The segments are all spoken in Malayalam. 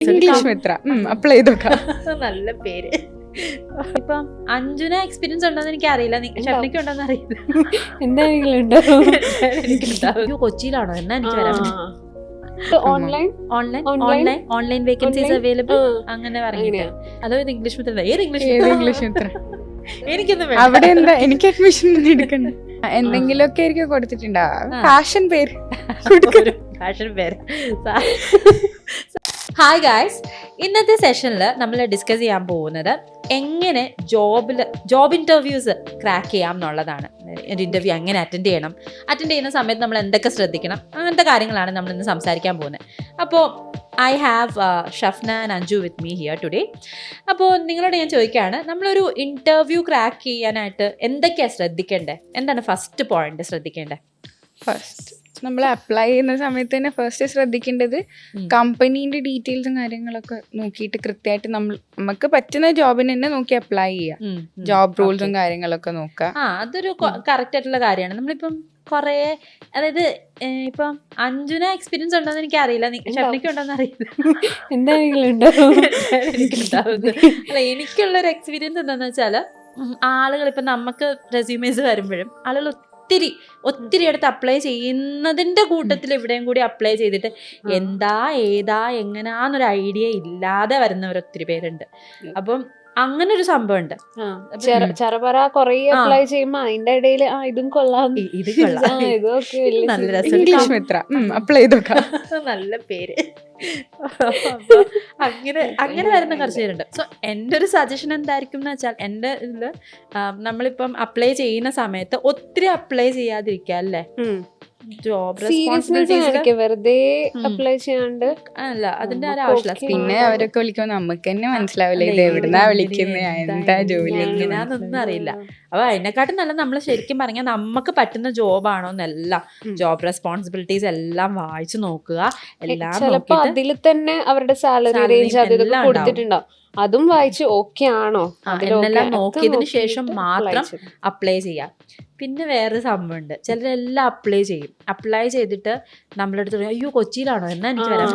ഇംഗ്ലീഷ് മിത്ര. അപ്ലൈ ചെയ്തോക്കാം. നല്ല പേര്. ഇപ്പം അഞ്ജുന എക്സ്പീരിയൻസ് ഉണ്ടോന്ന് എനിക്ക് അറിയില്ല ഷഫ്നയ്ക്ക് ഉണ്ടോന്ന് അറിയില്ല. എന്താണെങ്കിലും ഉണ്ടാവും കൊച്ചിയിലാണോ? എന്നാ എനിക്ക് വരാൻ online online online online vacancies available അങ്ങനെ പറഞ്ഞിട്ട്. അതോ ഇത് ഇംഗ്ലീഷ് മിത്ര ഏത് ഇംഗ്ലീഷ് ഇംഗ്ലീഷ് മിത്ര? എനിക്കൊന്നും അവിടെ എന്താ? എനിക്ക് അഡ്മിഷൻ എടുക്കണ്ട. എന്തെങ്കിലുമൊക്കെ ആയിരിക്കും കൊടുത്തിട്ടുണ്ടാവും ഫാഷൻ പേര്. ഫാഷൻ പേര്. ഹായ് ഗായ്സ് ഇന്നത്തെ സെഷനിൽ നമ്മൾ ഡിസ്കസ് ചെയ്യാൻ പോകുന്നത് എങ്ങനെ ജോബിൽ ജോബ് ഇന്റർവ്യൂസ് ക്രാക്ക് ചെയ്യാം എന്നുള്ളതാണ്. ഒരു ഇന്റർവ്യൂ എങ്ങനെ അറ്റൻഡ് ചെയ്യണം. അറ്റൻഡ് ചെയ്യുന്ന സമയത്ത് നമ്മൾ എന്തൊക്കെ ശ്രദ്ധിക്കണം? അങ്ങനത്തെ കാര്യങ്ങളാണ് നമ്മൾ ഇന്ന് സംസാരിക്കാൻ പോകുന്നത്. അപ്പോൾ I have Shafna and Anju with me here today അപ്പോൾ നിങ്ങളോട് ഞാൻ ചോദിക്കുകയാണ് നമ്മളൊരു ഇന്റർവ്യൂ ക്രാക്ക് ചെയ്യാനായിട്ട് എന്തൊക്കെയാണ് ശ്രദ്ധിക്കേണ്ടത്? എന്താണ് ഫസ്റ്റ് പോയിന്റ് ശ്രദ്ധിക്കേണ്ടത്? ഫസ്റ്റ് നമ്മൾ അപ്ലൈ ചെയ്യുന്ന സമയത്ത് തന്നെ ഫസ്റ്റ് ശ്രദ്ധിക്കേണ്ടത് കമ്പനീന്റെ കമ്പനീന്റെ ഡീറ്റെയിൽസും കാര്യങ്ങളൊക്കെ നോക്കിയിട്ട് കൃത്യമായിട്ട് നമ്മൾ നമുക്ക് പറ്റുന്ന ജോബിന് തന്നെ നോക്കി അപ്ലൈ ചെയ്യാം. ജോബ് റൂൾസും കാര്യങ്ങളൊക്കെ നോക്കുക ആ അതൊരു കറക്റ്റ് ആയിട്ടുള്ള കാര്യമാണ്. നമ്മളിപ്പം കുറേ അതായത് ഇപ്പം അഞ്ജുന എക്സ്പീരിയൻസ് ഉണ്ടോന്ന് എനിക്ക് അറിയില്ല ഷഫ്നയ്ക്ക് ഉണ്ടോന്ന് അറിയില്ല. എന്താണെങ്കിലും. അല്ല എനിക്കുള്ള ഒരു എക്സ്പീരിയൻസ് എന്താണെന്ന് വെച്ചാൽ ആളുകൾ ഇപ്പം നമുക്ക് റെസ്യൂമേഴ്സ് വരുമ്പോഴും ആളുകൾ ഒത്തിരി ഒത്തിരി അടുത്ത് അപ്ലൈ ചെയ്യുന്നതിന്റെ കൂട്ടത്തിൽ എവിടെയും കൂടി അപ്ലൈ ചെയ്തിട്ട് എന്താ ഏതാ എങ്ങനാന്നൊരു ഐഡിയ ഇല്ലാതെ വരുന്നവർ ഒത്തിരി പേരുണ്ട് അപ്പം അങ്ങനെ ഒരു സംഭവം ഉണ്ട് ചെറ- ചെറുപറ കൊറേ. അപ്ലൈ ചെയ്യുമ്പോ അതിന്റെ ഇടയിൽ ആ ഇതും കൊള്ളാം. ഇത് കൊള്ളാം. ഇതൊക്കെ നല്ല ഇംഗ്ലീഷ് മിത്ര. അപ്ലൈ ചെയ്തോക്കാം. നല്ല പേര്. അങ്ങനെ അങ്ങനെ വരുന്ന കുറച്ച് പേരുണ്ട് സോ എന്റെ ഒരു സജഷൻ എന്തായിരിക്കും എന്ന് വെച്ചാൽ എന്റെ ഇതിൽ നമ്മളിപ്പം അപ്ലൈ ചെയ്യുന്ന സമയത്ത് ഒത്തിരി അപ്ലൈ ചെയ്യാതിരിക്കുക അല്ലേ. ജോബ് റെസ്പോൺസിബിലിറ്റീസ് വെറുതെ അപ്ലൈ ചെയ്യാണ്ട് അല്ല അതിന്റെ ഒരു നമുക്ക് ആവശ്യമില്ല പിന്നെ അവരൊക്കെ വിളിക്കുമ്പോൾ നമുക്ക് തന്നെ മനസ്സിലാവില്ല ഇത് എവിടുന്നാ വിളിക്കുന്നത് എന്താ ജോലി എങ്ങനെയാന്നൊന്നും അറിയില്ല. അപ്പൊ അതിനെക്കാട്ടും നല്ല നമ്മൾ ശരിക്കും പറഞ്ഞാൽ നമുക്ക് പറ്റുന്ന ജോബാണോ എന്നെല്ലാം. ജോബ് റെസ്പോൺസിബിലിറ്റീസ് എല്ലാം വായിച്ചു നോക്കുക. എല്ലാം ചിലപ്പോ അതിൽ തന്നെ അവരുടെ സാലറി റേഞ്ച് കൊടുത്തിട്ടുണ്ടാവും. അതും വായിച്ച് ഓക്കെ ആണോ? എന്നെല്ലാം നോക്കിയതിന് ശേഷം മാത്രം അപ്ലൈ ചെയ്യാം. പിന്നെ വേറൊരു സംഭവമുണ്ട് ചിലരെല്ലാം അപ്ലൈ ചെയ്യും അപ്ലൈ ചെയ്തിട്ട് നമ്മളെ അടുത്ത് പറയും, അയ്യോ കൊച്ചിയിലാണോ എന്നാ എനിക്ക് വരാൻ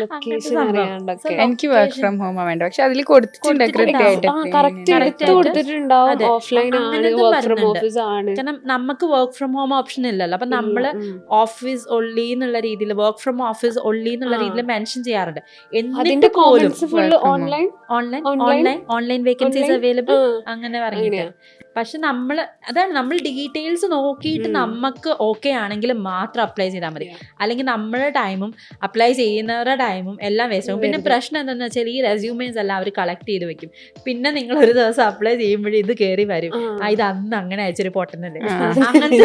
ലൊക്കേഷൻ സംഭവം. അറിയാണ്ടൊക്കെ എനിക്ക് വർക്ക് ഫ്രം ഹോം വേണ്ട പക്ഷെ അതിൽ കൊടുത്തിട്ടുണ്ട്. കൃത്യമായിട്ട് ആ കറക്റ്റ് Correct എടുത്ത് ആയിട്ട്. കൊടുത്തിട്ടുണ്ടാവും അതെ. ഓഫ്ലൈൻ ആണ് അങ്ങനത്തും വർക്ക് ഫ്രം വരുന്നുണ്ട്. ഓഫീസ് ആണ് കാരണം നമുക്ക് വർക്ക് ഫ്രം ഹോം ഓപ്ഷൻ ഇല്ലല്ലോ അപ്പൊ നമ്മൾ ഉം, ഉം. ഓഫീസ് ഒള്ളി എന്നുള്ള രീതിയിൽ വർക്ക് ഫ്രം ഓഫീസ് ഒള്ളി എന്നുള്ള ആ. രീതിയിൽ മെൻഷൻ ചെയ്യാറുണ്ട് എന്നിട്ട് അതിന്റെ പോലും work from home. Online online online? Online online vacancies Online? Available അങ്ങനെ പറഞ്ഞിട്ട് അങ്ങനെയാ. പക്ഷെ നമ്മൾ അതാണ് നമ്മൾ ഡീറ്റെയിൽസ് നോക്കിയിട്ട് നമുക്ക് ഓക്കെ ആണെങ്കിൽ മാത്രം അപ്ലൈ ചെയ്താൽ മതി. അല്ലെങ്കിൽ നമ്മുടെ ടൈമും അപ്ലൈ ചെയ്യുന്നവരുടെ ടൈമും എല്ലാം വേസ്റ്റ് ആകും പിന്നെ പ്രശ്നം എന്താണെന്ന് വെച്ചാൽ ഈ റെസ്യൂമേഴ്സ് എല്ലാം അവർ കളക്ട് ചെയ്ത് വെക്കും. പിന്നെ നിങ്ങൾ ഒരു ദിവസം അപ്ലൈ ചെയ്യുമ്പോഴേ ഇത് കയറി വരും. ആ. ഇത് അന്ന് അങ്ങനെ അയച്ചൊരു പൊട്ടനല്ലേ? അങ്ങനെ അങ്ങനത്തെ.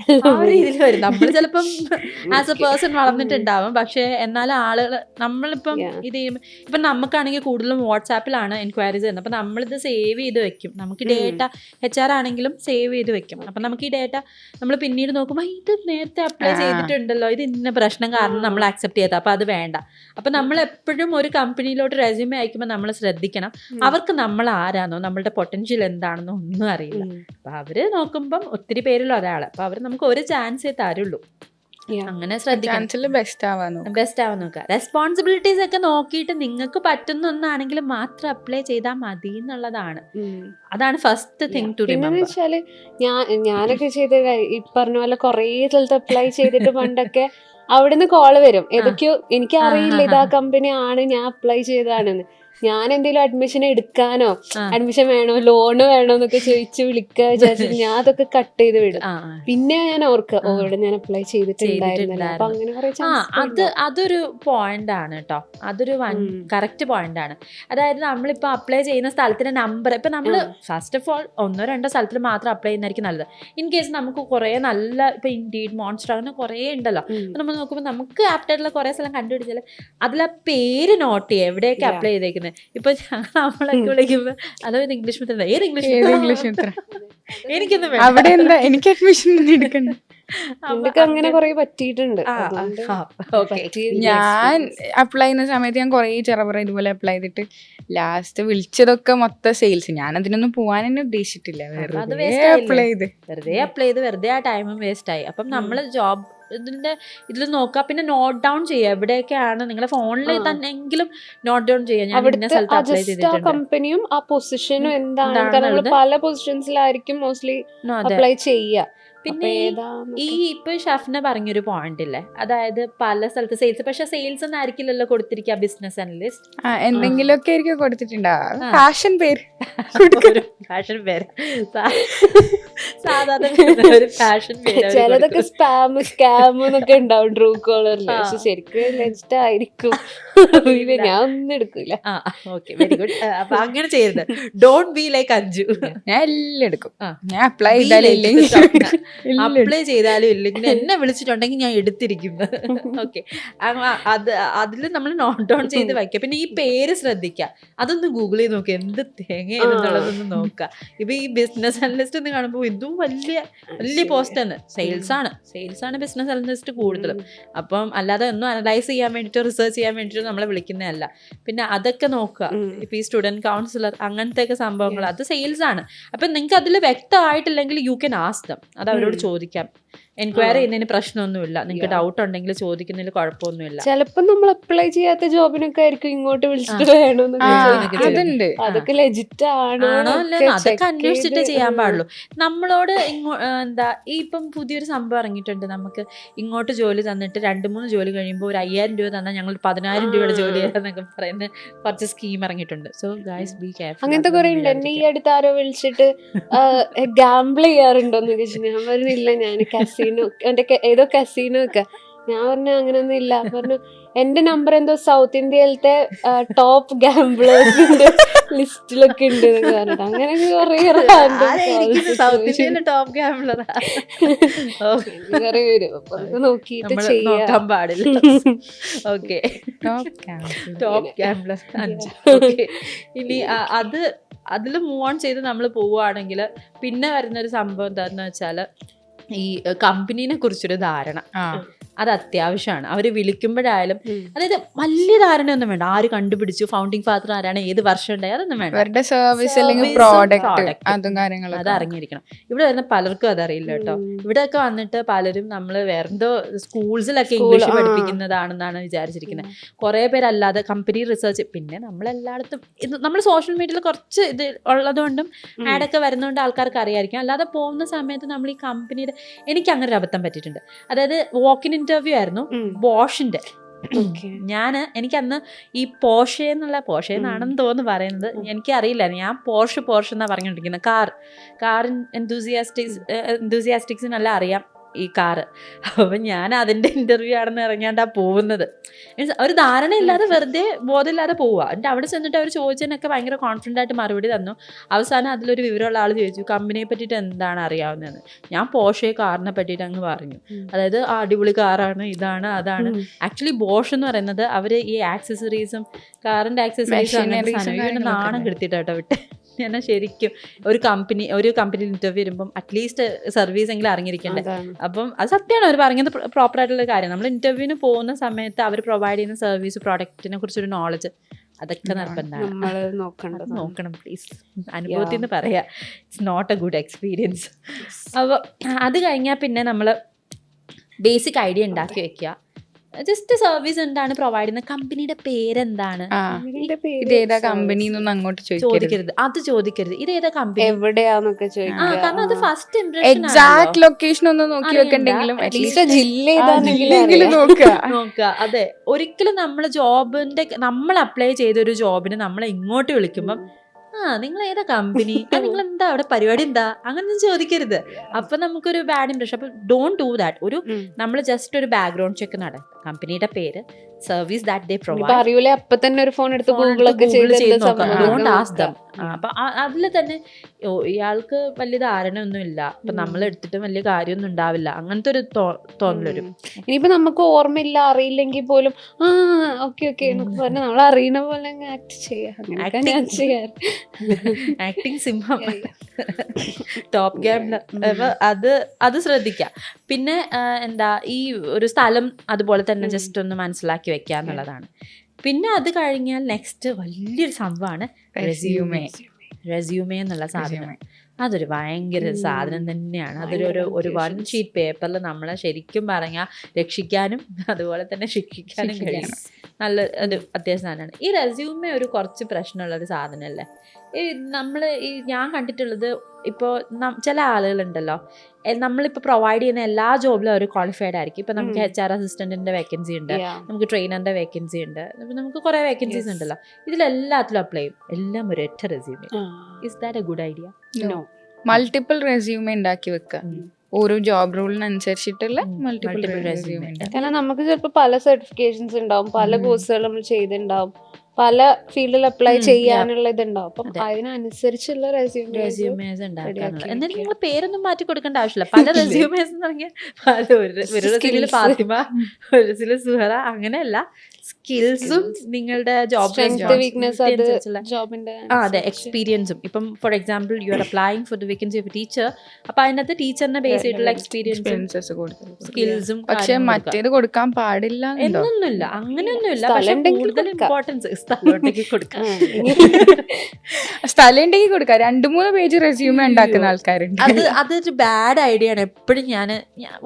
ആ, ഒരു രീതിയിൽ വരും. നമ്മൾ ചിലപ്പം ആസ് എ പേഴ്സൺ വളർന്നിട്ടുണ്ടാവും പക്ഷെ എന്നാലും ആളുകൾ നമ്മളിപ്പം. ഇത് ചെയ്യുമ്പോൾ ഇപ്പം നമുക്കാണെങ്കിൽ കൂടുതലും വാട്സാപ്പിലാണ് എൻക്വയറീസ് ചെയ്യുന്നത് അപ്പം നമ്മളിത് സേവ് ചെയ്ത് വെക്കും. നമുക്ക്. ഡേറ്റ എച്ച് ആർ ആണെങ്കിലും സേവ് ചെയ്ത് വെക്കും. അപ്പം നമുക്ക് ഈ ഡേറ്റ നമ്മൾ പിന്നീട് നോക്കുമ്പോൾ ഇത് നേരത്തെ അപ്ലൈ ചെയ്തിട്ടുണ്ടല്ലോ. ഇത് ഇന്ന പ്രശ്നം കാരണം നമ്മൾ അക്സെപ്റ്റ് ചെയ്തത്. അപ്പം അത് വേണ്ട. അപ്പം നമ്മൾ എപ്പോഴും ഒരു കമ്പനിയിലോട്ട് റെസ്യൂമേ അയക്കുമ്പോൾ നമ്മൾ ശ്രദ്ധിക്കണം. അവർക്ക് നമ്മൾ ആരാണോ നമ്മളുടെ പൊട്ടൻഷ്യൽ എന്താണെന്നോ ഒന്നും അറിയില്ല. അപ്പം അവർ നോക്കുമ്പം ഒത്തിരി പേരിലും ഒരാൾ. അപ്പൊ അവർ നമുക്ക് ഒരു ചാൻസേ തരുള്ളൂ. അങ്ങനെ ശ്രദ്ധിക്കണം. ബെസ്റ്റ് ആവാൻ ബെസ്റ്റ് ആവാൻ നോക്കുക. റെസ്പോൺസിബിലിറ്റീസ് ഒക്കെ നോക്കിയിട്ട് നിങ്ങൾക്ക് പറ്റുന്ന ഒന്നാണെങ്കിൽ മാത്രം അപ്ലൈ ചെയ്താൽ മതി എന്നുള്ളതാണ്. അതാണ് ഫസ്റ്റ് തിങ് ടു വെച്ചാൽ ഞാൻ ഞാനൊക്കെ ചെയ്ത ഈ പറഞ്ഞ പോലെ കൊറേ സ്ഥലത്ത് അപ്ലൈ ചെയ്തിട്ട് പണ്ടൊക്കെ നിന്ന് കോൾ വരും. ഏതൊക്കെയോ എനിക്ക് അറിയില്ല ഇതാ കമ്പനി ആണ് ഞാൻ അപ്ലൈ ചെയ്തതാണെന്ന്. ഞാൻ എന്തെങ്കിലും അഡ്മിഷൻ എടുക്കാനോ അഡ്മിഷൻ വേണോ ലോണ് വേണോ എന്നൊക്കെ ചോദിച്ച് വിളിക്കുക വിചാരിച്ചിട്ട് ഞാൻ അതൊക്കെ കട്ട് ചെയ്ത് വിടും. പിന്നെ ഞാൻ ഓർക്കുക ഓ. ഇവിടെ ഞാൻ അപ്ലൈ ചെയ്തിട്ടുണ്ട് അപ്പൊ അങ്ങനെ അത് അതൊരു പോയിന്റ് ആണ് കേട്ടോ അതൊരു വൺ കറക്റ്റ് പോയിന്റ് ആണ്. അതായത് നമ്മളിപ്പോ അപ്ലൈ ചെയ്യുന്ന സ്ഥലത്തിന്റെ നമ്പർ ഇപ്പൊ നമ്മൾ ഫസ്റ്റ് ഓഫ് ഓൾ ഒന്നോ രണ്ടോ സ്ഥലത്തിൽ മാത്രം അപ്ലൈ ചെയ്യുന്നതായിരിക്കും നല്ലത്. ഇൻ കേസ് നമുക്ക് കുറെ നല്ല ഇപ്പൊ ഇൻഡീഡ് മോൺസ്റ്റർ അങ്ങനെ കുറെ ഉണ്ടല്ലോ. അപ്പൊ നമ്മൾ നോക്കുമ്പോൾ നമുക്ക് ആപ്റ്റായിട്ടുള്ള കുറെ കുറേ സ്ഥലം കണ്ടുപിടിച്ചാൽ അതിൽ ആ പേര് നോട്ട് ചെയ്യുക. എവിടെയൊക്കെ അപ്ലൈ ചെയ്തേക്കുന്നത് ഇപ്പൊ ഞങ്ങൾ നമ്മളൊക്കെ വിളിക്കുമ്പോൾ അതോ ഇംഗ്ലീഷ് മിത്രം ഏത് ഇംഗ്ലീഷ് ഇംഗ്ലീഷ് മിത്ര എനിക്കൊന്നും അവിടെ എന്താ എനിക്ക് അഡ്മിഷൻ ഒന്നും എടുക്കണ്ട. അപ്പൊ എന്തൊക്കെ അങ്ങനെ കുറെ പറ്റിയിട്ടുണ്ട്. ഞാൻ അപ്ലൈ ചെയ്യുന്ന സമയത്ത് ഞാൻ കുറേ ചെറുപറ ഇതുപോലെ അപ്ലൈ ചെയ്തിട്ട് ലാസ്റ്റ് വിളിച്ചതൊക്കെ മൊത്തം സെയിൽസ് ഞാൻ അതിനൊന്നും പോവാൻ തന്നെ ഉദ്ദേശിച്ചിട്ടില്ല. അത് വെറുതെ ആയില്ലേ? അപ്ലൈ ചെയ്ത്. വെറുതെ അപ്ലൈ ചെയ്ത് വെറുതെ ആ ടൈമും വേസ്റ്റ് ആയി. അപ്പം നമ്മൾ ജോബ് ഇതിന്റെ ഇതിൽ നോക്കുക പിന്നെ നോട്ട് ഡൗൺ ചെയ്യുക എവിടെയൊക്കെയാണ് നിങ്ങളുടെ ഫോണിൽ തന്നെങ്കിലും തന്നെ എങ്കിലും നോട്ട് ഡൗൺ ചെയ്യുക ഞാൻ ഇന്ന സ്ഥലത്ത് അപ്ലൈ ചെയ്തിട്ടുണ്ട്. കമ്പനിയും ആ പൊസിഷനും എന്താണ്? കാരണം നമ്മൾ പല പൊസിഷൻസിലായിരിക്കും മോസ്റ്റ്ലി അപ്ലൈ ചെയ്യുക. പിന്നെ ഈ-. ഇപ്പൊ ഷഫ്ന പറഞ്ഞൊരു പോയിന്റ് ഇല്ലേ? അതായത് പല സ്ഥലത്ത് സെയിൽസ് പക്ഷെ സെയിൽസ് ഒന്നും ആയിരിക്കില്ലല്ലോ കൊടുത്തിരിക്കുക ബിസിനസ് അനലിസ്റ്റ് എന്തെങ്കിലും എന്തെങ്കിലുമൊക്കെ ആയിരിക്കും കൊടുത്തിട്ടുണ്ടാവും ഫാഷൻ പേര്. ഫാഷൻ പേര് സാ- സാധാരണ ഒരു ഫാഷൻ പേര് ചിലതൊക്കെ. സ്പാം സ്കാം എന്നൊക്കെ ഉണ്ടാവും ട്രൂ കോളറിൽ. പക്ഷെ ശരിക്കും ലെജിറ്റ് ആയിരിക്കും ഞാൻ ഒന്നും എടുക്കൂല. ആ ഓക്കെ വെരി ഗുഡ് അപ്പൊ അങ്ങനെ ചെയ്യരുത്. Don't be like Anju. ഞാൻ എല്ലാം എടുക്കും. ഞാൻ അപ്ലൈ ചെയ്താലും. അപ്ലൈ ചെയ്താലും ഇല്ലെങ്കിൽ എന്നെ വിളിച്ചിട്ടുണ്ടെങ്കിൽ ഞാൻ എടുത്തിരിക്കുന്നു. ഓക്കെ അത് അതിൽ നമ്മൾ നോട്ട് ഡൗൺ ചെയ്ത് വയ്ക്കുക. പിന്നെ ഈ പേര് ശ്രദ്ധിക്കുക. അതൊന്ന് ഗൂഗിൾ ചെയ്ത് നോക്കുക എന്ത് തേങ്ങയെന്നുള്ളതൊന്ന് നോക്കുക. ഇപ്പൊ ഈ ബിസിനസ് അനലിസ്റ്റ് എന്ന് കാണുമ്പോൾ ഇതും വലിയ വലിയ പോസ്റ്റ് ആണ്. സെയിൽസ് ആണ്. സെയിൽസ് ആണ് ബിസിനസ് അനലിസ്റ്റ് കൂടുതലും. അപ്പം അല്ലാതെ ഒന്നും അനലൈസ് ചെയ്യാൻ വേണ്ടിട്ട് റിസർച്ച് ചെയ്യാൻ വേണ്ടിട്ട് നമ്മളെ വിളിക്കുന്നതല്ല. പിന്നെ അതൊക്കെ നോക്കുക. ഇപ്പൊ ഈ സ്റ്റുഡന്റ് കൗൺസിലർ അങ്ങനത്തെ ഒക്കെ സംഭവങ്ങൾ അത് സെയിൽസ് ആണ്. അപ്പൊ നിങ്ങൾക്ക് അതിൽ വ്യക്തമായിട്ടില്ലെങ്കിൽ യു ക്യാൻ ആസ്തം അത് അവരോട് ചോദിക്കാം. എൻക്വയറി. ചെയ്യുന്നതിന് പ്രശ്നമൊന്നുമില്ല. നിങ്ങൾക്ക് ഡൗട്ട് ഉണ്ടെങ്കിൽ ചോദിക്കുന്നതിൽ കുഴപ്പമൊന്നുമില്ല. ചിലപ്പോ നമ്മൾ അപ്ലൈ ചെയ്യാത്ത ജോബിനൊക്കെ ആയിരിക്കും ഇങ്ങോട്ട് വിളിച്ചിട്ട് വേണമെന്ന് അതൊക്കെ ലെജിറ്റ് ആണോ അതൊക്കെ അന്വേഷിച്ചിട്ട് ചെയ്യാൻ. പാടുള്ളൂ. നമ്മളോട് എന്താ ഈ ഇപ്പം പുതിയൊരു സംഭവം ഇറങ്ങിയിട്ടുണ്ട്. നമുക്ക് ഇങ്ങോട്ട് ജോലി തന്നിട്ട് രണ്ട് മൂന്ന് ജോലി കഴിയുമ്പോൾ ഒരു അയ്യായിരം രൂപ തന്നാൽ ഞങ്ങൾ പതിനായിരം രൂപയുടെ ജോലി എന്നൊക്കെ ചെയ്യാന്നൊക്കെ പറയുന്ന കുറച്ച് സ്കീം ഇറങ്ങിയിട്ടുണ്ട്. സോ ഗൈസ് ബി കെയർഫുൾ അങ്ങനത്തെ കുറെ ഉണ്ട്. എന്നെ ഈ അടുത്ത് ആരോ വിളിച്ചിട്ട് ഗാംബിൾ ചെയ്യാറുണ്ടോ എന്ന് ചോദിച്ചു. ഞാൻ പറഞ്ഞില്ല ഞാൻ കസീനോ എന്റെ ക- ഏതോ കസീനോ ഒക്കെ. ഞാൻ പറഞ്ഞു അങ്ങനെയൊന്നും ഇല്ല. പറഞ്ഞു എന്റെ നമ്പർ എന്തോ സൗത്ത് ഇന്ത്യയിലത്തെ ടോപ്പ് ഗാംബ്ലേഴ്സിന്റെ ലിസ്റ്റിലൊക്കെ ഉണ്ട് എന്നൊക്കെ പറഞ്ഞിട്ട്. അങ്ങനെ കുറെ സൗത്ത് ഇന്ത്യയിലെ ടോപ്പ് ഗാംബ്ലർ കുറെ വരും അപ്പൊ നോക്കിയിട്ട് ചെയ്യാൻ പാടില്ല. ഓക്കെ. ടോപ്പ് ഗാംബ്ലർ ഇനി അത് അതിൽ മൂവ് ഓൺ ചെയ്ത് നമ്മൾ പോവുകയാണെങ്കിൽ പിന്നെ വരുന്നൊരു സംഭവം എന്താണെന്ന് വെച്ചാൽ ഈ കമ്പനീനെ കുറിച്ചൊരു ധാരണ. അത് അത്യാവശ്യമാണ്. അവർ വിളിക്കുമ്പോഴായാലും അതായത് വലിയ ധാരണയൊന്നും വേണ്ട. ആര് കണ്ടുപിടിച്ചു ഫൗണ്ടിങ് ഫാദർ ആരാണ് ഏത് വർഷം ഉണ്ടായി അതൊന്നും വേണ്ട. അവരുടെ സർവീസ് അല്ലെങ്കിൽ പ്രോഡക്റ്റ്. അതും അറിഞ്ഞിരിക്കണം. ഇവിടെ വരുന്ന പലർക്കും അതറിയില്ല കേട്ടോ. ഇവിടെ ഇവിടെയൊക്കെ വന്നിട്ട് പലരും നമ്മൾ വേറെന്തോ സ്കൂൾസിലൊക്കെ ഇംഗ്ലീഷ് പഠിപ്പിക്കുന്നതാണെന്നാണ് വിചാരിച്ചിരിക്കുന്നത് കുറേ പേരല്ലാതെ കമ്പനി റിസർച്ച് പിന്നെ നമ്മളെല്ലായിടത്തും ഇത് നമ്മൾ സോഷ്യൽ മീഡിയയിൽ കുറച്ച് ഇത് ഉള്ളതുകൊണ്ടും. ആഡൊക്കെ വരുന്നതുകൊണ്ട് ആൾക്കാർക്ക് അറിയായിരിക്കും. അല്ലാതെ പോകുന്ന സമയത്ത് നമ്മൾ ഈ കമ്പനിയുടെ എനിക്ക് അങ്ങനെ ഒരു അബദ്ധം പറ്റിയിട്ടുണ്ട്. അതായത് വാക്കിൻ ഇന്റർവ്യൂ ആയിരുന്നു ബോഷിന്റെ. ഞാൻ ഞാൻ എനിക്ക് അന്ന് ഈ പോഷെ എന്നുള്ള പോഷെ എന്നാണെന്ന് തോന്നുന്നു പറയുന്നത്. എനിക്ക് അറിയില്ല ഞാൻ പോഷ് പോർഷ് എന്നാ പറഞ്ഞുകൊണ്ടിരിക്കുന്നത്. കാർ കാർ എന്തൂസിയാസ്റ്റിക്സ് എന്തൂസിയാസ്റ്റിക്സിനെല്ലാം അറിയാം. ഈ കാറ്. അപ്പം ഞാൻ അതിന്റെ ഇന്റർവ്യൂ ആണെന്ന് ഇറങ്ങാണ്ടാ പോകുന്നത്. മീൻസ് ഒരു ധാരണയില്ലാതെ വെറുതെ ബോധമില്ലാതെ പോവുക എന്നിട്ട് അവിടെ ചെന്നിട്ട് അവർ ചോദിച്ചതിനൊക്കെ ഭയങ്കര കോൺഫിഡന്റ് ആയിട്ട് മറുപടി തന്നു. അവസാനം അതിലൊരു വിവരമുള്ള ആൾ ചോദിച്ചു കമ്പനിയെ പറ്റിയിട്ട് എന്താണ് അറിയാവുന്നതെന്ന്? ഞാൻ പോഷെ കാറിനെ പറ്റിയിട്ട് അങ്ങ് പറഞ്ഞു. അതായത് ആ അടിപൊളി കാറാണ് ഇതാണ് അതാണ്. ആക്ച്വലി ബോഷ് എന്ന് പറയുന്നത് അവർ ഈ ആക്സസറീസും കാറിന്റെ ആക്സസറീസും നാണം കിടത്തിയിട്ടാട്ടോ വിട്ട്. ഞാൻ ശരിക്കും ഒരു കമ്പനി ഒരു കമ്പനിയിൽ ഇന്റർവ്യൂ വരുമ്പം അറ്റ്ലീസ്റ്റ് സർവീസ് എങ്കിലും അറിഞ്ഞിരിക്കണ്ടേ. അപ്പം അത് സത്യമാണ് അവർ പറഞ്ഞത് പ്രോപ്പർ ആയിട്ടുള്ള കാര്യം. നമ്മൾ ഇന്റർവ്യൂവിന് പോകുന്ന സമയത്ത് അവർ പ്രൊവൈഡ് ചെയ്യുന്ന സർവീസ് പ്രോഡക്റ്റിനെ കുറിച്ചൊരു നോളജ് അതൊക്കെ. നിർബന്ധമാണ്. നോക്കണം പ്ലീസ് അനുഭവത്തിൽ നിന്ന് പറയാ it's not a good experience അപ്പോൾ അത് കഴിഞ്ഞാൽ പിന്നെ നമ്മൾ ബേസിക് ഐഡിയ ഉണ്ടാക്കി വെക്കുക ജസ്റ്റ് സർവീസ് എന്താണ് പ്രൊവൈഡ് ചെയ്യുന്നത്? കമ്പനിയുടെ പേരെന്താണ്? ഇതേതാ കമ്പനി അങ്ങോട്ട് ചോദിക്കരുത്. അത് ചോദിക്കരുത്. ഇത് ഏതാ കമ്പനി? എവിടെയാന്നൊക്കെ ആ ചോദിക്കുക. കാരണം അത് ഫസ്റ്റ് ഇംപ്രഷൻ എക്സാക്ട് ലൊക്കേഷൻ ഒന്ന് നോക്കി വെക്കണ്ടെങ്കിലും ജില്ല ഏതാണെങ്കിലും നോക്കുക. നോക്കുക. അതെ. ഒരിക്കലും നമ്മൾ ജോബിന്റെ നമ്മൾ അപ്ലൈ ചെയ്ത ഒരു ജോബിന് നമ്മളെ ഇങ്ങോട്ട് വിളിക്കുമ്പം ആ നിങ്ങൾ ഏതാ കമ്പനി നിങ്ങൾ എന്താ അവിടെ പരിപാടി എന്താ? അങ്ങനൊന്നും ചോദിക്കരുത്. അപ്പൊ നമുക്കൊരു ബാഡ് ഇംപ്രഷൻ അപ്പൊ ഡോണ്ട് ഡു ദാറ്റ് ഒരു. നമ്മൾ ജസ്റ്റ് ഒരു ബാക്ക്ഗ്രൗണ്ട് ചെക്ക് നടക്കും കമ്പനിയുടെ പേര്. സർവീസ് ദാറ്റ് ദേ പ്രൊവൈഡ് അറിയൂലേ അപ്പൊ തന്നെ ഒരു ഫോൺ എടുത്ത് ഗൂഗിൾ ഒക്കെ ചെയ്ത് ഡോണ്ട് ആസ് ദം. അപ്പൊ അതിൽ തന്നെ ഇയാൾക്ക് വലിയ ധാരണ ഒന്നും ഇല്ല അപ്പൊ നമ്മൾ എടുത്തിട്ട് വലിയ കാര്യമൊന്നും ഉണ്ടാവില്ല. അങ്ങനത്തെ ഒരു തോന്നലൊരു. ഇനിയിപ്പോ നമുക്ക് ഓർമ്മയില്ല അറിയില്ലെങ്കിൽ പോലും ആ ഓക്കെ ഓക്കെ പറഞ്ഞ് നമ്മൾ അറിയണ പോലെ ആക്ട് ചെയ്യാം. ആക്ടിങ് സിംഹം ടോപ്പ് ഗെയിമിൽ അത് അത് ശ്രദ്ധിക്കാം. പിന്നെ എന്താ ഈ ഒരു സ്ഥലം അതുപോലെ തന്നെ ജസ്റ്റ് ഒന്ന് മനസ്സിലാക്കി വെക്കുക എന്നുള്ളതാണ്. പിന്നെ അത് കഴിഞ്ഞാൽ നെക്സ്റ്റ് വലിയൊരു സംഭവമാണ് റെസ്യൂമേ റെസ്യൂമേ എന്നുള്ള സാധനം. അതൊരു ഭയങ്കര സാധനം തന്നെയാണ്. അതൊരു ഒരു വൺ ഷീറ്റ് പേപ്പറിൽ നമ്മളെ ശരിക്കും പറഞ്ഞാൽ രക്ഷിക്കാനും അതുപോലെ തന്നെ ശിക്ഷിക്കാനും കഴിയും. നല്ല ഒരു അത്യാവശ്യം സാധനമാണ് ഈ റെസ്യൂമേ ഒരു കുറച്ച് പ്രശ്നമുള്ള ഒരു സാധനമല്ലേ? നമ്മൾ ഈ ഞാൻ കണ്ടിട്ടുള്ളത് ഇപ്പോൾ ചില ആളുകളുണ്ടല്ലോ. നമ്മളിപ്പോൾ പ്രൊവൈഡ് ചെയ്യുന്ന എല്ലാ ജോബിലും അവർ ക്വാളിഫൈഡ് ആയിരിക്കും. ഇപ്പം നമുക്ക്. എച്ച് ആർ അസിസ്റ്റന്റിന്റെ വേക്കൻസി ഉണ്ട്. നമുക്ക് ട്രെയിനറിന്റെ വേക്കൻസി ഉണ്ട്. നമുക്ക് കുറേ വേക്കൻസീസ്. ഉണ്ടല്ലോ. ഇതിലെല്ലാത്തിലും അപ്ലൈ ചെയ്യും. എല്ലാം ഒരു ഒറ്റ resume. Is that a good idea no multiple resume ഉണ്ടാക്കി വെക്കുക ഓരോ ജോബ് റൂളിനനുസരിച്ചിട്ടുള്ള മൾട്ടിപ്പിൾ റെസ്യൂമേ കാരണം നമുക്ക് ചിലപ്പോൾ പല സർട്ടിഫിക്കേഷൻസ് ഉണ്ടാവും പല കോഴ്സുകൾ നമ്മൾ ചെയ്തിട്ടുണ്ടാവും പല ഫീൽഡിൽ അപ്ലൈ ചെയ്യാനുള്ള ഇതുണ്ടാവും. അപ്പം അതിനനുസരിച്ചുള്ള നിങ്ങൾ പേരൊന്നും മാറ്റി കൊടുക്കേണ്ട ആവശ്യമില്ല. പല റെസ്യൂമേഴ്സ് എന്ന് പറഞ്ഞാൽ പല ഒരു ഒരു റെസ്യൂമിൽ ഫാത്തിമ ഒരു റെസ്യൂമിൽ സുഹറ അങ്ങനെയല്ല. സ്കിൽസും നിങ്ങളുടെ ജോബ് വീക്ക്നെസ് അത് ജോബിന്റെ ആ അതെ എക്സ്പീരിയൻസും ഇപ്പം for example you are applying for the vacancy of teacher അപ്പൊ അതിനകത്ത് ടീച്ചറിനെ ബേസ് ചെയ്തിട്ടുള്ള എക്സ്പീരിയൻസ് സ്കിൽസും പക്ഷെ മറ്റേത് കൊടുക്കാൻ പാടില്ല? എന്നൊന്നുമില്ല. അങ്ങനെയൊന്നുമില്ല. പക്ഷെ കൂടുതൽ ഇമ്പോർട്ടൻസ് സ്ഥലത്തേക്ക് കൊടുക്കാം. സ്ഥലം ഉണ്ടെങ്കിൽ കൊടുക്കാം. രണ്ട് മൂന്ന് പേജ് റെസ്യൂമെ ഉണ്ടാക്കുന്ന ആൾക്കാരുണ്ട്. അത് അതൊരു ബാഡ് ഐഡിയ ആണ്. എപ്പോഴും ഞാൻ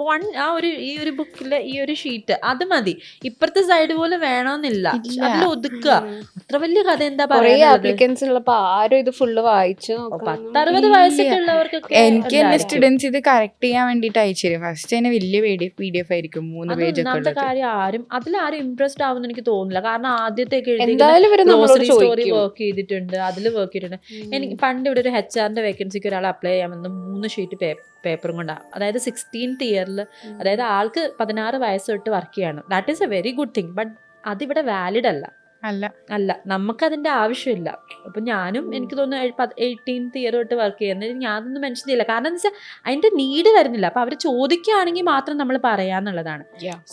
വൺ ആ ഒരു ഈ ഒരു ബുക്കിലെ ഈ ഒരു ഷീറ്റ് അത് മതി. ഇപ്പുറത്തെ സൈഡ് പോലെ വേണമെന്നില്ല അതിൽ ഒതുക്കുക. അത്ര വലിയ കഥ എന്താ ആപ്ലിക്കൻസ് ഉള്ളപ്പോ ആരും ഇത് ഫുള്ള് വായിച്ചു പത്തറുപത്. വയസ്സൊക്കെ ഉള്ളവർക്കൊക്കെ എനിക്ക് എന്റെ. സ്റ്റുഡൻസ് ഇത് കറക്റ്റ് ചെയ്യാൻ വേണ്ടിട്ട് അയച്ചു ഫസ്റ്റ് തന്നെ വലിയ പി ഡി എഫ് ആയിരിക്കും. മൂന്ന് പേജ് ഒക്കെ ആരും അതിൽ ആരും ഇംപ്രസ്ഡ് ആവുമെന്ന് എനിക്ക് തോന്നുന്നില്ല. കാരണം ആദ്യത്തെ എന്തായാലും നമ്മളോട് സ്റ്റോറി വർക്ക് ചെയ്തിട്ടുണ്ട്. അതിൽ വർക്ക് ചെയ്തിട്ടുണ്ട്. എനിക്ക് പണ്ട് ഇവിടെ ഒരു എച്ച് ആറിന്റെ വേക്കൻസിക്ക് ഒരാൾ അപ്ലൈ ചെയ്യാമെന്ന് മൂന്ന് ഷീറ്റ് പേപ്പറും കൊണ്ടാണ് അതായത് സിക്സ്റ്റീൻത്ത് ഇയറിൽ അതായത് ആൾക്ക് പതിനാറ് വയസ്സ് തൊട്ട് വർക്ക് ചെയ്യണം. That is a very good thing but അതിവിടെ വാലിഡ് അല്ല. അല്ല. അല്ല നമുക്കതിന്റെ ആവശ്യമില്ല. അപ്പൊ ഞാനും എനിക്ക് തോന്നുന്നു എയ്റ്റീൻത്ത് ഇയർ തൊട്ട് വർക്ക് ചെയ്യുന്നത് ഞാനൊന്നും മെൻഷൻ ചെയ്യില്ല. കാരണം എന്താ വെച്ചാൽ അതിന്റെ നീഡ് വരുന്നില്ല. അപ്പൊ അവർ ചോദിക്കുകയാണെങ്കിൽ മാത്രം നമ്മൾ പറയാന്നുള്ളതാണ്.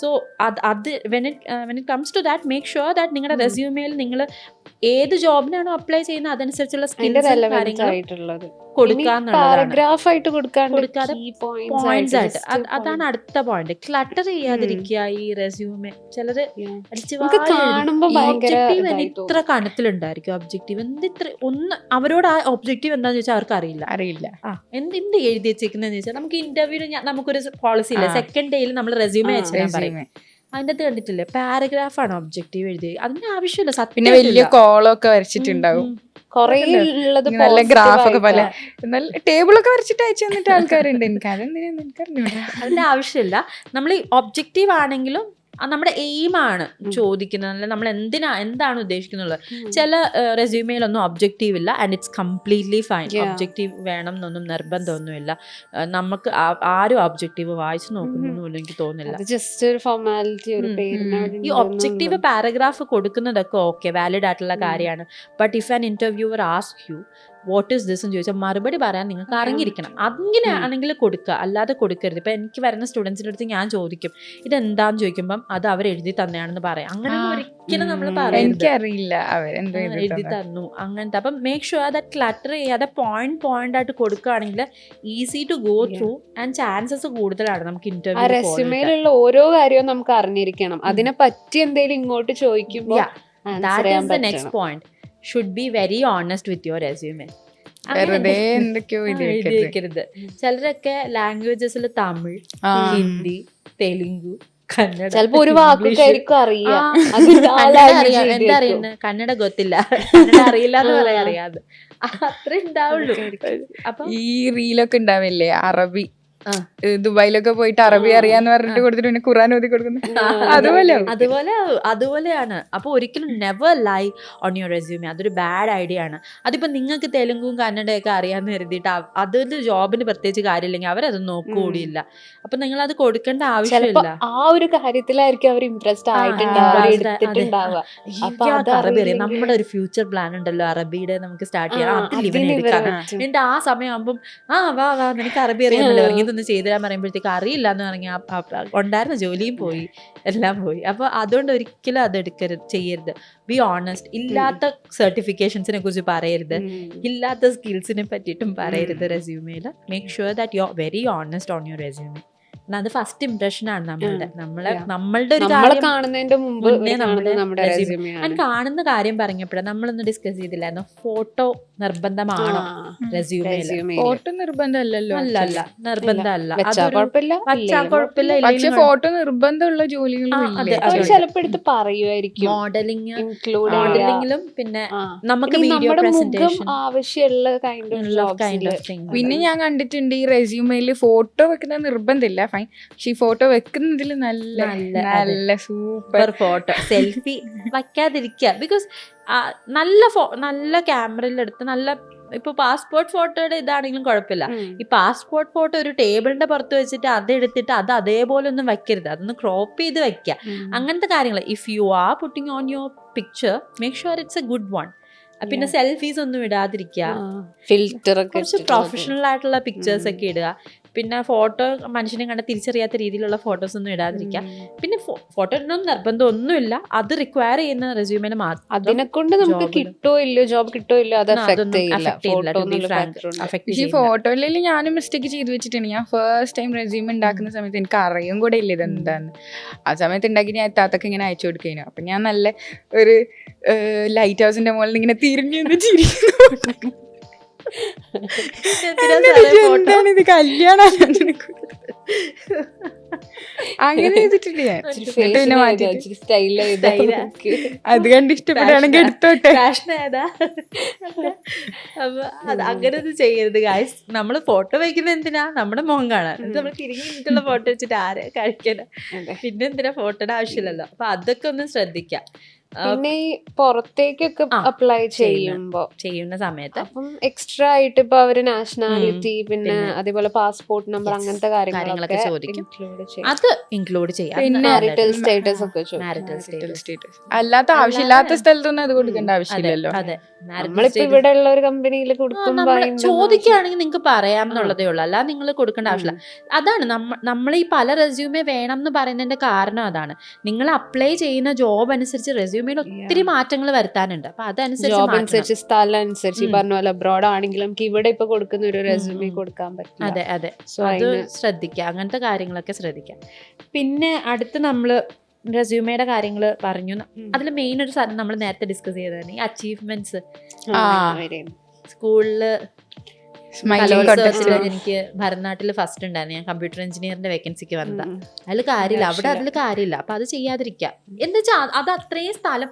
സോ അത് അത് when it when it comes to that make sure that നിങ്ങളുടെ റെസ്യൂമേൽ റെസ്യൂമേയിൽ നിങ്ങൾ ഏത് ജോബിനാണോ അപ്ലൈ ചെയ്യുന്നത് അതനുസരിച്ചുള്ള സ്കിൽസ് സ്കിൽസ് റെലവൻസ് കാര്യങ്ങളും ആയിട്ടുള്ളത് കൊടുക്കാന്നുള്ളതാണ് പാരഗ്രാഫ് ആയിട്ട് കൊടുക്കാണ്ട് കൊടുക്കാതെ പോയിന്റ്സ് ആയിട്ട് അത് അതാണ് അടുത്ത പോയിന്റ് ക്ലട്ടർ ചെയ്യാതിരിക്കുക ഈ റെസ്യൂമെ ചിലര് ഒബ്ജക്റ്റീവ് ഇത്ര കണത്തിലുണ്ടായിരിക്കും. ഒബ്ജക്റ്റീവ് എന്ത് ഇത്ര ഒന്ന് അവരോട് ആ ഒബ്ജക്റ്റീവ് എന്താന്ന് ചോദിച്ചാൽ അവർക്ക് അറിയില്ല. അറിയില്ല എന്ത് എന്ത് എഴുതി വെച്ചേക്കുന്നതെന്ന് ചോദിച്ചാൽ നമുക്ക് ഇന്റർവ്യൂവിൽ നമുക്കൊരു പോളിസി ഇല്ല. സെക്കൻഡ് ഡേയിൽ നമ്മൾ റെസ്യൂമെ അയച്ചാൽ പറയും. അതിന്റെ അകത്ത് കണ്ടിട്ടില്ലേ? പാരഗ്രാഫാണ് ഒബ്ജക്റ്റീവ് എഴുതി അതിന്റെ ആവശ്യമില്ല. സത്യം പിന്നെ വലിയ കോളൊക്കെ വരച്ചിട്ടുണ്ടാവും. കൊറേ ഉള്ളത് നല്ല positive ഗ്രാഫ് ഒക്കെ പോലെ. ആയിട്ടാ. എന്നാൽ ടേബിൾ ഒക്കെ വരച്ചിട്ട് അയച്ചു തന്നിട്ട് ആൾക്കാരുണ്ട്. എനിക്ക് അതെന്തിനാന്ന് എനിക്കറിഞ്ഞൂടാ അതിന്റെ ആവശ്യമില്ല. നമ്മൾ ഈ ഒബ്ജക്റ്റീവ് ആണെങ്കിലും നമ്മുടെ എയിമാണ്. ചോദിക്കുന്നത്. അല്ലെങ്കിൽ നമ്മൾ എന്തിനാ എന്താണ് ഉദ്ദേശിക്കുന്നത് ചില റെസ്യൂമെയിലൊന്നും ഒബ്ജക്റ്റീവ് ഇല്ല. And it's completely fine objective വേണം എന്നൊന്നും നിർബന്ധമൊന്നുമില്ല. നമുക്ക് ആരും ഒബ്ജക്റ്റീവ് വായിച്ചു നോക്കുന്നൊന്നുമില്ല എനിക്ക് തോന്നുന്നില്ല. അത് ജസ്റ്റ് ഒരു ഫോർമാലിറ്റി. ഈ ഒബ്ജക്റ്റീവ് പാരഗ്രാഫ് കൊടുക്കുന്നതൊക്കെ ഓക്കെ വാലിഡ് ആയിട്ടുള്ള കാര്യമാണ്. But if an interviewer ask you what is this എന്ന് ചോദിച്ചാൽ മറുപടി പറയാൻ നിങ്ങൾക്ക് അറിഞ്ഞിരിക്കണം. അങ്ങനെ ആണെങ്കിൽ കൊടുക്കുക. അല്ലാതെ കൊടുക്കരുത്. ഇപ്പൊ എനിക്ക് വരുന്ന സ്റ്റുഡൻസിന്റെ അടുത്ത് ഞാൻ ചോദിക്കും ഇതെന്താന്ന് ചോദിക്കുമ്പം അത് അവർ എഴുതി തന്നെയാണെന്ന് പറയാം. അങ്ങനെ ഒരിക്കലും നമ്മൾ ഉം. പറയരുത്. എനിക്കറിയില്ല എഴുതി തന്നു. അങ്ങനത്തെ. അപ്പം മേക്ക് ഷുവർ ദാറ്റ് ക്ലട്ടർ ചെയ്യാതെ പോയിന്റ് പോയിന്റ് ആയിട്ട് കൊടുക്കുകയാണെങ്കിൽ easy to go through and chances കൂടുതലാണ് നമുക്ക് ഇന്റർവ്യൂ റെസ്യൂമേലുള്ള ഓരോ കാര്യവും നമുക്ക് അറിഞ്ഞിരിക്കണം. അതിനെ പറ്റി എന്തെങ്കിലും ഇങ്ങോട്ട് ചോദിക്കുമ്പോൾ next point should be very honest with your resume ചിലരൊക്കെ ലാംഗ്വേജസിൽ തമിഴ് ഹിന്ദി തെലുങ്കു കന്നഡ ചിലപ്പോ ഒരു വാക്കൊക്കെ അറിയാം അറിയുന്നത് കന്നഡ ഗൊത്തില്ല അറിയില്ല എന്ന് പറയാൻ അറിയാതെ. അത്രേ ഉണ്ടാവുള്ളൂ. അപ്പൊ ഈ റീലൊക്കെ ഉണ്ടാവില്ലേ? അറബി. ദുബായിലൊക്കെ പോയിട്ട് അറബി. അറിയാന്ന് പറഞ്ഞിട്ട്. കൊടുത്തിട്ട് പിന്നെ ഖുറാൻ ഓതി കൊടുക്കുന്നു അതുപോലെ അതുപോലെ അതുപോലെയാണ്. അപ്പൊ ഒരിക്കലും never lie on your resume അതൊരു ബാഡ് ഐഡിയ ആണ്. അതിപ്പോ നിങ്ങൾക്ക് തെലുങ്കും കന്നഡയൊക്കെ അറിയാന്ന് കരുതിയിട്ട് അതൊരു ജോബിന് പ്രത്യേകിച്ച് കാര്യമില്ലെങ്കിൽ അവരത് നോക്കുകൂടിയില്ല അപ്പൊ നിങ്ങൾ അത് കൊടുക്കേണ്ട ആവശ്യമില്ല. ആ ഒരു കാര്യത്തിലായിരിക്കും അവർ ഇംപ്രസ്ഡ് ആയിട്ടുണ്ടാവുക അറബി അറിയാം നമ്മുടെ ഒരു ഫ്യൂച്ചർ പ്ലാൻ ഉണ്ടല്ലോ. അറബിയുടെ നമുക്ക് സ്റ്റാർട്ട് ചെയ്യാം. ആ, അതിൽ. എന്നിട്ട് ആ സമയമാകുമ്പം ആ വാ വാ നിനക്ക് അറബി അറിയാമല്ലോ ഇതൊന്ന് ചെയ്തു തരാൻ പറയുമ്പോഴത്തേക്ക് അറിയില്ല എന്ന് പറഞ്ഞ ഉണ്ടായിരുന്ന ജോലിയും പോയി. എല്ലാം പോയി. അപ്പൊ അതുകൊണ്ട് ഒരിക്കലും അത് എടുക്കരുത് ചെയ്യരുത്. ബി ഓണസ്റ്റ് ഇല്ലാത്ത സർട്ടിഫിക്കേഷൻസിനെ കുറിച്ച് പറയരുത്. ഇല്ലാത്ത സ്കിൽസിനെ പറ്റിയിട്ടും പറയരുത് റെസ്യൂമേൽ make sure that you are very honest on your resume അത് ഫസ്റ്റ് ഇംപ്രഷൻ ആണ് നമ്മളുടെ. നമ്മളെ. നമ്മളുടെ ഒരു കാര്യം കാണുന്നതിന്റെ മുമ്പ് നമ്മുടെ ഞാൻ കാണുന്ന കാര്യം പറഞ്ഞപ്പോഴാണ് നമ്മളൊന്ന് ഡിസ്കസ് ചെയ്തില്ലായിരുന്നു. ഫോട്ടോ നിർബന്ധമാണോ റെസ്യൂമേൽ ഫോട്ടോ നിർബന്ധമല്ലല്ലോ. അല്ല അല്ല നിർബന്ധമല്ല. പക്ഷെ ഫോട്ടോ നിർബന്ധമുള്ള ജോലികളും ചിലപ്പോ എടുത്ത് പറയുമായിരിക്കും. മോഡലിംഗ് ഇൻക്ലൂഡ് മോഡലിംഗിലും പിന്നെ നമുക്ക് വീഡിയോ പ്രസന്റേഷൻ ആവശ്യമുള്ള kind of kind of thing പിന്നെ ഞാൻ കണ്ടിട്ടുണ്ട് ഈ റെസ്യൂമേൽ ഫോട്ടോ വെക്കുന്നത് നിർബന്ധമില്ല. ഫൈൻ പക്ഷെ ഈ ഫോട്ടോ വെക്കുന്നതിൽ നല്ല നല്ല, സൂപ്പർ ഫോട്ടോ. സെൽഫി വയ്ക്കാതിരിക്കുക. ബിക്കോസ് നല്ല ഫോ നല്ല ക്യാമറയിൽ എടുത്ത് നല്ല ഇപ്പൊ പാസ്പോർട്ട് ഫോട്ടോയുടെ ഇതാണെങ്കിലും കുഴപ്പമില്ല. ഈ പാസ്പോർട്ട് ഫോട്ടോ ഒരു ടേബിളിന്റെ പുറത്ത് വെച്ചിട്ട് അത് എടുത്തിട്ട് അത് അതേപോലെ ഒന്നും വെക്കരുത് അതൊന്ന് ക്രോപ്പ് ചെയ്ത് വെക്കുക അങ്ങനത്തെ കാര്യങ്ങൾ. If you are putting on your picture make sure it's a good one പിന്നെ സെൽഫീസ് ഒന്നും ഇടാതിരിക്കുക. ഫിൽറ്റർ കുറച്ച് പ്രൊഫഷണൽ ആയിട്ടുള്ള പിക്ചേഴ്സ് ഒക്കെ ഇടുക. പിന്നെ ഫോട്ടോ മനുഷ്യനെ കണ്ട തിരിച്ചറിയാത്ത രീതിയിലുള്ള ഫോട്ടോസ് ഒന്നും ഇടാതിരിക്കുക. പിന്നെ ഫോട്ടോ ഇടണമെന്ന് നിർബന്ധം ഒന്നുമില്ല അത് റിക്വയർ ചെയ്യുന്ന റെസ്യൂമിന് മാത്രം അതിനെ കൊണ്ട് നമുക്ക് കിട്ടോ ഇല്ലയോ ജോബ് കിട്ടോ ഇല്ലയോ അത് ഈ ഫോട്ടോയിൽ ഞാനും മിസ്റ്റേക്ക് ചെയ്ത് വെച്ചിട്ടുണ്ട്. ഞാൻ ഫസ്റ്റ് ടൈം റെസ്യൂം ഉണ്ടാക്കുന്ന സമയത്ത് എനിക്ക് അറിയും കൂടെ ഇല്ല ഇതെന്താന്ന്. ആ സമയത്ത് ഉണ്ടാക്കി ഞാൻ എത്താത്തൊക്കെ ഇങ്ങനെ അയച്ചു കൊടുക്കുന്നു അപ്പൊ ഞാൻ നല്ല ഒരു ലൈറ്റ് ഹൗസിന്റെ മുകളിൽ ഇങ്ങനെ തിരിഞ്ഞു ചിരിക്കുന്നു. ഇത് കല്യാണം? അങ്ങനെ ചെയ്തിട്ടില്ല ഞാൻ. പിന്നെ മാറ്റി. അത് കണ്ട് ഇഷ്ടപ്പെടുകയാണെങ്കിൽ. എടുത്തോട്ടെ? അപ്പൊ അങ്ങനെ ഒന്നും ചെയ്യരുത് ഗായ്സ് നമ്മൾ ഫോട്ടോ വയ്ക്കുന്ന എന്തിനാ? നമ്മുടെ മുഖം കാണാൻ. നമ്മൾ തിരിഞ്ഞു നിന്നിട്ടുള്ള ഫോട്ടോ വെച്ചിട്ട് ആരെ കഴിക്കണം പിന്നെ എന്തിനാ ഫോട്ടോയുടെ ആവശ്യമില്ലല്ലോ. അപ്പൊ അതൊക്കെ ഒന്ന് ശ്രദ്ധിക്കാം. പിന്നെ ഈ പുറത്തേക്കൊക്കെ അപ്ലൈ. ചെയ്യുമ്പോ ചെയ്യുന്ന സമയത്ത് അപ്പം എക്സ്ട്രാ ആയിട്ട് ഇപ്പൊ അവർ നാഷണാലിറ്റി പിന്നെ. അതേപോലെ പാസ്പോർട്ട് നമ്പർ. അങ്ങനത്തെ കാര്യങ്ങളൊക്കെ ചോദിക്കും. അത് ഇൻക്ലൂഡ് ചെയ്യാം. പിന്നെ സ്റ്റേറ്റസ് ഒക്കെ. അല്ലാത്ത ആവശ്യമില്ലാത്ത സ്ഥലത്തൊന്നും അത് കൊടുക്കേണ്ട ആവശ്യമില്ലല്ലോ. അതെ. നമ്മളിപ്പോ ഇവിടെ ഉള്ള ഒരു കമ്പനിയിൽ കൊടുക്കുമ്പോ ചോദിക്കുകയാണെങ്കിൽ നിങ്ങൾക്ക് പറയാമെന്നുള്ളതേ ഉള്ളൂ. അല്ലാതെ നിങ്ങൾ കൊടുക്കേണ്ട ആവശ്യമില്ല. അതാണ് നമ്മൾ ഈ പല റെസ്യൂമേ വേണം എന്ന് പറയുന്നതിന്റെ കാരണം അതാണ്. നിങ്ങൾ അപ്ലൈ ചെയ്യുന്ന ജോബ് അനുസരിച്ച് റെസ്യൂമേയിൽ ഒത്തിരി മാറ്റങ്ങൾ വരുത്താനുണ്ട്. അപ്പൊ അതനുസരിച്ച് സ്ഥലം അനുസരിച്ച് ഈ. പറഞ്ഞ പോലെ അബ്രോഡ് ആണെങ്കിലും ഇവിടെ ഇപ്പൊ കൊടുക്കുന്ന ഒരു റെസ്യൂമി. കൊടുക്കാൻ പറ്റും അതെ അതെ. സോ അത് ശ്രദ്ധിക്കുക അങ്ങനത്തെ കാര്യങ്ങളൊക്കെ ശ്രദ്ധിക്കുക പിന്നെ അടുത്ത് നമ്മൾ റെസ്യൂമയുടെ കാര്യങ്ങൾ പറഞ്ഞു. അതിൽ മെയിൻ ഒരു സാധനം നമ്മൾ നേരത്തെ ഡിസ്കസ് ചെയ്തതാണ് ഈ അച്ചീവ്മെന്റ്സ്. സ്കൂളിൽ സ്മൈലിംഗ് കലോത്സവത്തിൽ എനിക്ക് ഭരതനാട്ടിൽ ഫസ്റ്റ് ഉണ്ടായിരുന്നു. ഞാൻ കമ്പ്യൂട്ടർ എഞ്ചിനീയറിന്റെ വേക്കൻസിക്ക് വന്നതാ. അതിൽ കാര്യമില്ല. അവിടെ. അതിൽ കാര്യമില്ല. അപ്പൊ അത് ചെയ്യാതിരിക്കാം. എന്താ വെച്ചാൽ അത് അത്രയും സ്ഥലം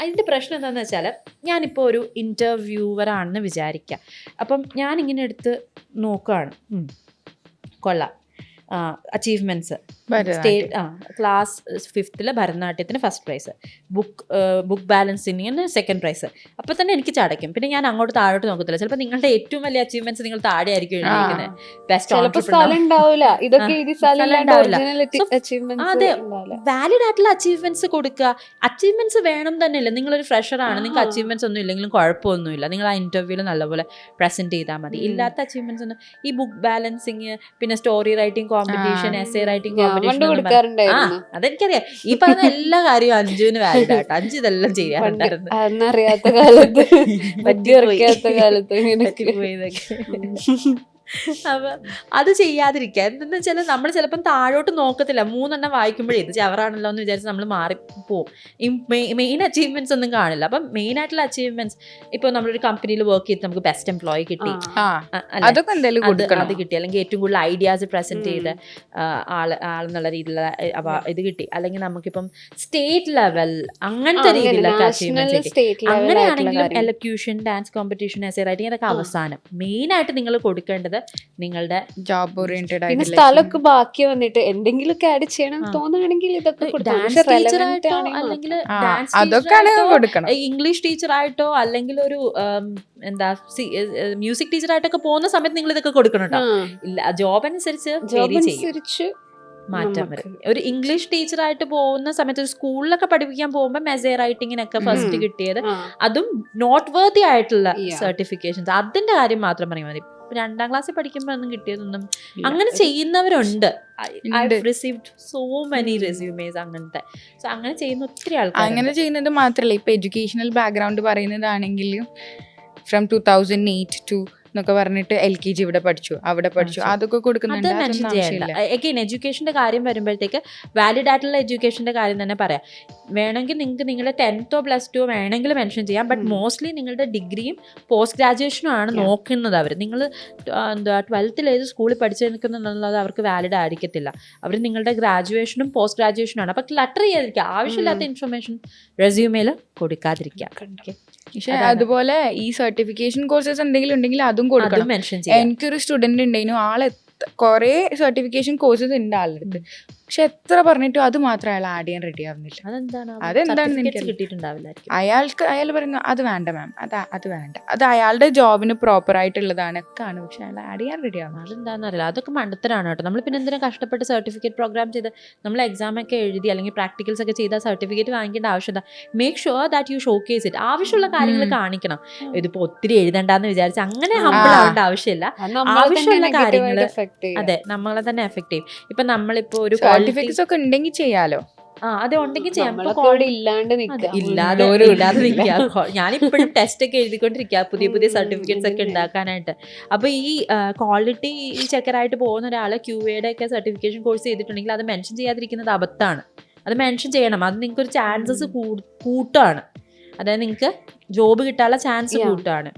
അതിന്റെ പ്രശ്നം എന്താണെന്ന് വെച്ചാൽ ഞാനിപ്പോ ഒരു ഇന്റർവ്യൂവർ ആണെന്ന് വിചാരിക്കാം. അപ്പം ഞാൻ ഇങ്ങനെ എടുത്ത് നോക്കുകയാണ്. കൊള്ളാം. അച്ചീവ്മെന്റ്സ് സ്റ്റേറ്റ് ആ ക്ലാസ് ഫിഫ്ത്തിൽ ഭരതനാട്യത്തിന് ഫസ്റ്റ് പ്രൈസ് ബുക്ക് ബുക്ക് ബാലൻസിങ്ങിന് സെക്കൻഡ് പ്രൈസ് അപ്പൊ തന്നെ എനിക്ക് ചടയ്ക്കും. പിന്നെ ഞാൻ അങ്ങോട്ട് താഴോട്ട് നോക്കത്തില്ല. ചിലപ്പോൾ നിങ്ങളുടെ ഏറ്റവും വലിയ അച്ചീവ്മെന്റ്സ് നിങ്ങൾ താഴെ ആയിരിക്കും അതെ. വാലിഡ് ആയിട്ടുള്ള അച്ചീവ്മെന്റ്സ് കൊടുക്കുക. അച്ചീവ്മെന്റ്സ് വേണം തന്നെയില്ല. നിങ്ങളൊരു ഫ്രഷർ ആണ്. നിങ്ങൾക്ക് അച്ചീവ്മെന്റ്സ് ഒന്നും ഇല്ലെങ്കിലും കുഴപ്പമൊന്നുമില്ല. നിങ്ങൾ ആ ഇന്റർവ്യൂൽ നല്ലപോലെ പ്രസന്റ് ചെയ്താൽ മതി. ഇല്ലാത്ത അച്ചീവ്മെന്റ്സ് ഒന്നും ഈ ബുക്ക് ബാലൻസിങ് പിന്നെ സ്റ്റോറി റൈറ്റിംഗ് കോമ്പറ്റീഷൻ ആ. എസ് എ റൈറ്റിംഗ് കോമ്പറ്റീഷൻ അതെനിക്കറിയാം ഈ പറഞ്ഞ എല്ലാ കാര്യവും അഞ്ജുവിന് വാലിഡ് ആട്ടോ അഞ്ചു ഇതെല്ലാം ചെയ്യാറുണ്ടായിരുന്നു അന്നറിയാത്ത കാലത്ത് പറ്റിപ്പോയി. കാലത്ത് ഇതൊക്കെ. അപ്പൊ അത് ചെയ്യാതിരിക്കുക. എന്തെന്ന് വെച്ചാൽ നമ്മൾ ചിലപ്പം താഴോട്ട് നോക്കത്തില്ല. മൂന്നെണ്ണം വായിക്കുമ്പോഴേ ഇത് ചവറാണല്ലോ എന്ന് വിചാരിച്ച് നമ്മൾ മാറി പോവും. മെയിൻ അച്ചീവ്മെന്റ്സ് ഒന്നും കാണില്ല. അപ്പം മെയിൻ ആയിട്ടുള്ള അച്ചീവ്മെന്റ്സ് ഇപ്പൊ നമ്മളൊരു കമ്പനിയിൽ വർക്ക് ചെയ്ത് നമുക്ക് ബെസ്റ്റ് എംപ്ലോയി കിട്ടി? അതൊക്കെ അത് കിട്ടി. അല്ലെങ്കിൽ ഏറ്റവും കൂടുതൽ ഐഡിയാസ് പ്രസന്റ് ചെയ്ത ആൾ ആൾ ആളെന്നുള്ള രീതിയിലുള്ള ഇത് കിട്ടി. അല്ലെങ്കിൽ നമുക്കിപ്പം സ്റ്റേറ്റ് ലെവൽ അങ്ങനത്തെ രീതിയിലൊക്കെ അച്ചീവ്മെന്റ് അച്ചീവ്മെന്റ്സ് അങ്ങനെയാണെങ്കിലും elocution dance competition essay writing അതൊക്കെ അവസാനം. മെയിൻ ആയിട്ട് നിങ്ങൾ കൊടുക്കേണ്ടത് നിങ്ങളുടെ ജോബ് ഓറിയന്റഡ് പിന്നെ സ്ഥലമൊക്കെ ബാക്കി വന്നിട്ട് എന്തെങ്കിലുമൊക്കെ ആഡ് ചെയ്യണം. തോന്നുകയാണെങ്കിൽ ഇതൊക്കെ കൊടുക്കാം. ഡാൻസ് ടീച്ചറായിട്ടോ അല്ലെങ്കിൽ ഡാൻസ് ഇംഗ്ലീഷ് ടീച്ചറായിട്ടോ അല്ലെങ്കിൽ ഒരു എന്താ മ്യൂസിക് ടീച്ചർ ടീച്ചറായിട്ടൊക്കെ പോകുന്ന സമയത്ത് നിങ്ങൾ ഇതൊക്കെ കൊടുക്കണം കേട്ടോ ഇല്ല ജോബ് അനുസരിച്ച് ചെയ്യും. അനുസരിച്ച് മാറ്റം വരും. ഒരു ഇംഗ്ലീഷ് ടീച്ചർ ആയിട്ട് പോകുന്ന സമയത്ത് ഒരു സ്കൂളിലൊക്കെ പഠിപ്പിക്കാൻ പോകുമ്പോൾ മെസേ റൈറ്റിങ്ങിനൊക്കെ ഫസ്റ്റ് കിട്ടിയത് അതും നോട്ട് വേർത്തി ആയിട്ടുള്ള സർട്ടിഫിക്കേഷൻസ് അതിന്റെ കാര്യം മാത്രം പറഞ്ഞാൽ മതി. രണ്ടാം ക്ലാസ്സിൽ പഠിക്കുമ്പോൾ ഒന്നും കിട്ടിയതൊന്നും അങ്ങനെ ചെയ്യുന്നവരുണ്ട്. റിസീവ്ഡ് സോ മെനി റെസ്യൂമേസ് അങ്ങനത്തെ. സോ അങ്ങനെ ചെയ്യുന്ന ഒത്തിരി ആൾക്കാർ അങ്ങനെ ചെയ്യുന്നത് മാത്രമല്ല ഇപ്പൊ educational background പറയുന്നതാണെങ്കിലും from two thousand eight two എന്നൊക്കെ പറഞ്ഞിട്ട് എൽ കെ ജി ഇവിടെ പഠിച്ചു അവിടെ പഠിച്ചു. അതൊക്കെ അത് കൊടുക്കുന്നുണ്ട് എഡ്യൂക്കേഷന്റെ കാര്യം വരുമ്പോഴത്തേക്ക് വാലിഡ് ആയിട്ടുള്ള എഡ്യൂക്കേഷന്റെ കാര്യം തന്നെ പറയാം. വേണമെങ്കിൽ നിങ്ങൾക്ക് നിങ്ങളുടെ ടെൻത്തോ പ്ലസ് ടു വേണമെങ്കിൽ മെൻഷൻ ചെയ്യാം. ബട്ട് മോസ്റ്റ്ലി നിങ്ങളുടെ ഡിഗ്രിയും പോസ്റ്റ് ഗ്രാജുവേഷനും ആണ് നോക്കുന്നത് അവർ നിങ്ങൾ എന്താ ട്വൽത്തിൽ ഏത് സ്കൂളിൽ പഠിച്ചു നിൽക്കുന്നുള്ളത് അവർക്ക് വാലിഡ് ആയിരിക്കത്തില്ല. അവർ നിങ്ങളുടെ ഗ്രാജുവേഷനും പോസ്റ്റ് ഗ്രാജുവേഷനും ആണ്. അപ്പൊ ക്ലട്ടർ ചെയ്യാതിരിക്കുക. ആവശ്യമില്ലാത്ത ഇൻഫർമേഷൻ റെസ്യൂമേൽ കൊടുക്കാതിരിക്കുക. പക്ഷെ അതുപോലെ ഈ സർട്ടിഫിക്കേഷൻ കോഴ്സസ് എന്തെങ്കിലും ഉണ്ടെങ്കിൽ അതും കൊടുക്കണം. എനിക്കൊരു സ്റ്റുഡന്റ് ഉണ്ടായിരുന്നു ആൾ കുറെ സർട്ടിഫിക്കേഷൻ കോഴ്സസ് ഉണ്ട് ആളുടെ അടുത്ത് പക്ഷെ എത്ര പറഞ്ഞിട്ടും അത് മാത്രം അയാൾ ആഡ് ചെയ്യാൻ റെഡി ആവുന്നില്ല. അതെന്താണ്? അതെന്താണെന്ന് എനിക്കറിയില്ല. അയാൾക്ക് അയാൾ പറയുന്നു അത് വേണ്ട മാം അത് അത് വേണ്ട. അത് അയാളുടെ ജോബിന് പ്രോപ്പർ ആയിട്ടുള്ളതാണ് ഒക്കെ ആണ് പക്ഷെ അയാൾ ആഡ് ചെയ്യാൻ റെഡി ആവുന്നത് അതെന്താണെന്ന് അറിയില്ല അതൊക്കെ മണ്ടത്തരാണ് കേട്ടോ. നമ്മൾ പിന്നെ എന്തിനാ കഷ്ടപ്പെട്ട് സർട്ടിഫിക്കറ്റ് പ്രോഗ്രാം ചെയ്ത് നമ്മൾ എക്സാം ഒക്കെ എഴുതി അല്ലെങ്കിൽ പ്രാക്ടിക്കൽസ് ഒക്കെ ചെയ്ത സർട്ടിഫിക്കറ്റ് വാങ്ങിക്കേണ്ട ആവശ്യമില്ല. Make sure that you showcase it ആവശ്യമുള്ള കാര്യങ്ങൾ. കാണിക്കണം. ഇതിപ്പോ ഒത്തിരി എഴുതണ്ടെന്ന് വിചാരിച്ച് അങ്ങനെ ഹമ്പിൾ ആ. ആവേണ്ട ആവശ്യമില്ല. ആവശ്യമുള്ള തന്നെ അതെ നമ്മളെ തന്നെ എഫക്ട് ചെയ്യും. ഇപ്പൊ നമ്മളിപ്പോ ഒരു ക്വാളിഫിക്സ് സർട്ടിഫിക്കറ്റ്സ് ഒക്കെ ഉണ്ടെങ്കിൽ ചെയ്യാലോ? ആ അത് ഉണ്ടെങ്കിൽ ചെയ്യാം. ഇല്ലാണ്ട് ഇല്ലാതെ ഇല്ലാതെ. നിൽക്കുക ഞാനിപ്പോഴും ടെസ്റ്റ് ഒക്കെ എഴുതിക്കൊണ്ടിരിക്കുക പുതിയ പുതിയ സർട്ടിഫിക്കറ്റ്സ് ഒക്കെ. ഉണ്ടാക്കാനായിട്ട്. അപ്പൊ ഈ ക്വാളിറ്റി ഈ ചെക്കറായിട്ട് പോകുന്ന ഒരാൾ ക്യു എയുടെ ഒക്കെ സർട്ടിഫിക്കേഷൻ കോഴ്സ് ചെയ്തിട്ടുണ്ടെങ്കിൽ അത് മെൻഷൻ ചെയ്യാതിരിക്കുന്നത് അബദ്ധമാണ് അത് മെൻഷൻ ചെയ്യണം. അത് നിങ്ങൾക്ക് ഒരു ചാൻസസ് കൂട്ടാണ്. അതായത് നിങ്ങൾക്ക് ജോബ് കിട്ടാനുള്ള ചാൻസ്. കൂട്ടാണ്.